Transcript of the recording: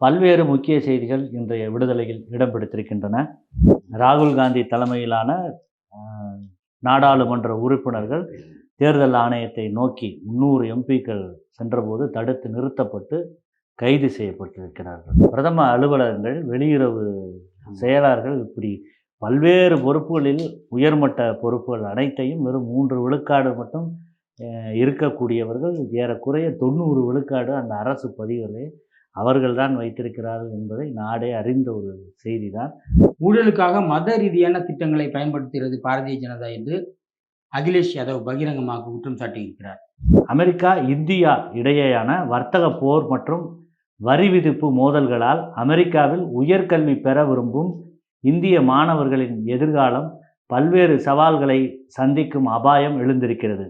பல்வேறு முக்கிய செய்திகள் இன்றைய விடுதலையில் இடம் பிடித்திருக்கின்றன ராகுல் காந்தி தலைமையிலான நாடாளுமன்ற உறுப்பினர்கள் தேர்தல் ஆணையத்தை நோக்கி முன்னூறு எம்பிக்கள் சென்றபோது தடுத்து நிறுத்தப்பட்டு கைது செய்யப்பட்டிருக்கிறார்கள். பிரதம அலுவலகங்கள் வெளியுறவு செயலாளர்கள் இப்படி பல்வேறு பொறுப்புகளில் உயர்மட்ட பொறுப்புகள் அனைத்தையும் வெறும் மூன்று விழுக்காடு மட்டும் இருக்கக்கூடியவர்கள் ஏறக்குறைய தொண்ணூறு விழுக்காடு அந்த அரசு பதிவுகளே அவர்கள்தான் வைத்திருக்கிறார்கள் என்பதை நாடே அறிந்த ஒரு செய்தி தான் ஊழலுக்காக மத ரீதியான திட்டங்களை பயன்படுத்துகிறது பாரதிய ஜனதா என்று அகிலேஷ் யாதவ் பகிரங்கமாக குற்றம் சாட்டியிருக்கிறார். அமெரிக்கா இந்தியா இடையேயான வர்த்தக போர் மற்றும் வரி விதிப்பு மோதல்களால் அமெரிக்காவில் உயர்கல்வி பெற விரும்பும் இந்திய மாணவர்களின் எதிர்காலம் பல்வேறு சவால்களை சந்திக்கும் அபாயம் எழுந்திருக்கிறது.